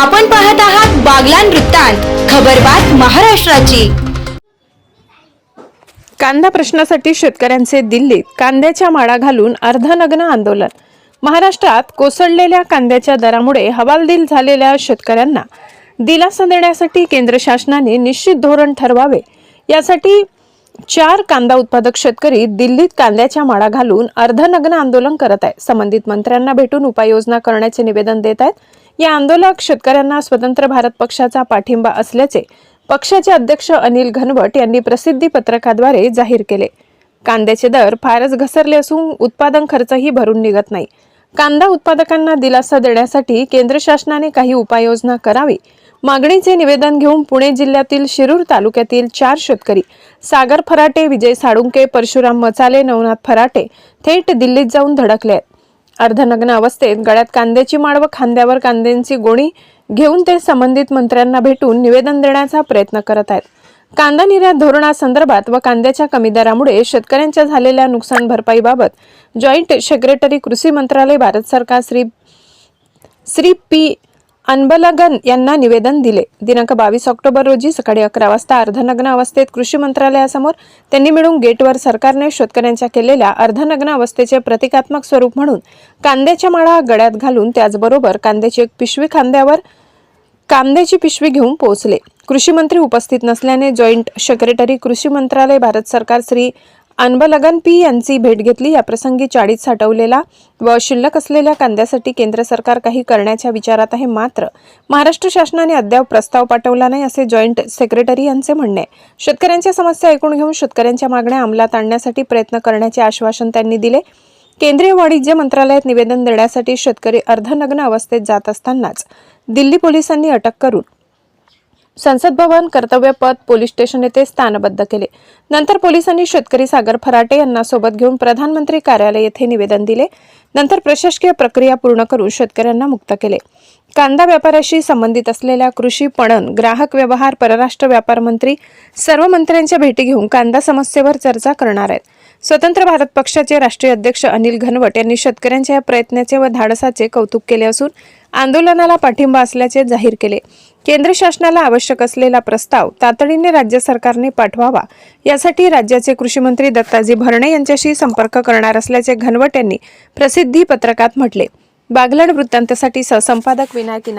आपण पाहत आहात बागलान वृत्तांत खबरबात महाराष्ट्राची. कांदा प्रश्नासाठी शेतकऱ्यांचे दिल्लीत कांद्याच्या माळा घालून अर्धनग्न आंदोलन. महाराष्ट्रात कोसळलेल्या कांद्याच्या दरामुळे हवालदिल झालेल्या शेतकऱ्यांना दिलासा देण्यासाठी केंद्र शासनाने निश्चित धोरण ठरवावे. यासाठी चार कांदा उत्पादक शेतकरी दिल्लीत कांद्याच्या माळा घालून अर्धनग्न आंदोलन करत आहेत. संबंधित मंत्र्यांना भेटून उपाययोजना करण्याचे निवेदन देत आहेत. या आंदोलक शेतकऱ्यांना स्वतंत्र भारत पक्षाचा पाठिंबा असल्याचे पक्षाचे अध्यक्ष अनिल घनवट यांनी प्रसिद्धी पत्रकाद्वारे जाहीर केले. कांद्याचे दर फारच घसरले असून उत्पादन खर्चही भरून निघत नाही. कांदा उत्पादकांना दिलासा देण्यासाठी केंद्र शासनाने काही उपाययोजना करावी. मागणीचे निवेदन घेऊन पुणे जिल्ह्यातील शिरूर तालुक्यातील चार शेतकरी सागर फराटे विजय साळुंके परशुराम मचाले नवनाथ फराटे थेट दिल्लीत जाऊन धडकले आहेत. अर्धनग्न अवस्थेत गळ्यात कांद्याची माळ व खांद्यावर कांद्यांची गोणी घेऊन ते संबंधित मंत्र्यांना भेटून निवेदन देण्याचा प्रयत्न करत आहेत. कांदा निर्यात धोरणासंदर्भात व कांद्याच्या कमी दरामुळे शेतकऱ्यांच्या झालेल्या नुकसान भरपाईबाबत जॉईंट सेक्रेटरी कृषी मंत्रालय भारत सरकार श्री श्री पी अनबलगन यांना निवेदन दिले. दिनांक बावीस ऑक्टोबर रोजी सकाळी अकरा वाजता अर्धनग्न अवस्थेत कृषी मंत्रालयासमोर त्यांनी मिळून गेटवर सरकारने शेतकऱ्यांच्या केलेल्या अर्धनग्न अवस्थेचे प्रतिकात्मक स्वरूप म्हणून कांद्याच्या माळा गळ्यात घालून त्याचबरोबर कांद्याची एक पिशवी खांद्यावर कांद्याची पिशवी घेऊन पोहोचले. कृषी मंत्री उपस्थित नसल्याने जॉईंट सेक्रेटरी कृषी मंत्रालय भारत सरकार श्री अनबलगन पी यांची भेट घेतली. या प्रसंगी चाळीत साठवलेला व शिल्लक असलेल्या कांद्यासाठी केंद्र सरकार काही करण्याच्या विचारात आहे. मात्र महाराष्ट्र शासनाने अद्याप प्रस्ताव पाठवला नाही असे जॉईंट सेक्रेटरी यांचे म्हणणे. आहे. शेतकऱ्यांच्या समस्या ऐकून घेऊन शेतकऱ्यांच्या मागण्या अंमलात आणण्यासाठी प्रयत्न करण्याचे आश्वासन त्यांनी दिले. केंद्रीय वाणिज्य मंत्रालयात निवेदन देण्यासाठी शेतकरी अर्धनग्न अवस्थेत जात असतानाच दिल्ली पोलिसांनी अटक करून संसद भवन कर्तव्य पोलीस स्टेशन येथे स्थानबद्ध केले. नंतर पोलिसांनी शेतकरी सागर फराटे यांना सोबत घेऊन प्रधानमंत्री कार्यालय येथे निवेदन दिले. नंतर प्रशासकीय प्रक्रिया पूर्ण करून शेतकऱ्यांना मुक्त केले. कांदा व्यापाराशी संबंधित असलेल्या कृषी पणन ग्राहक व्यवहार परराष्ट्र व्यापार मंत्री सर्व मंत्र्यांच्या भेटी घेऊन कांदा समस्येवर चर्चा करणार आहेत. स्वतंत्र भारत पक्षाचे राष्ट्रीय अध्यक्ष अनिल घनवट यांनी शेतकऱ्यांच्या या प्रयत्नाचे व धाडसाचे कौतुक केले असून आंदोलनाला पाठिंबा असल्याचे जाहीर केले. केंद्र शासनाला आवश्यक असलेला प्रस्ताव तातडीने राज्य सरकारने पाठवावा. यासाठी राज्याचे कृषीमंत्री दत्ताजी भरणे यांच्याशी संपर्क करणार असल्याचे घनवट यांनी प्रसिद्धी पत्रकात म्हटले. बागलाण वृत्तांतसाठी सहसंपादक विनायक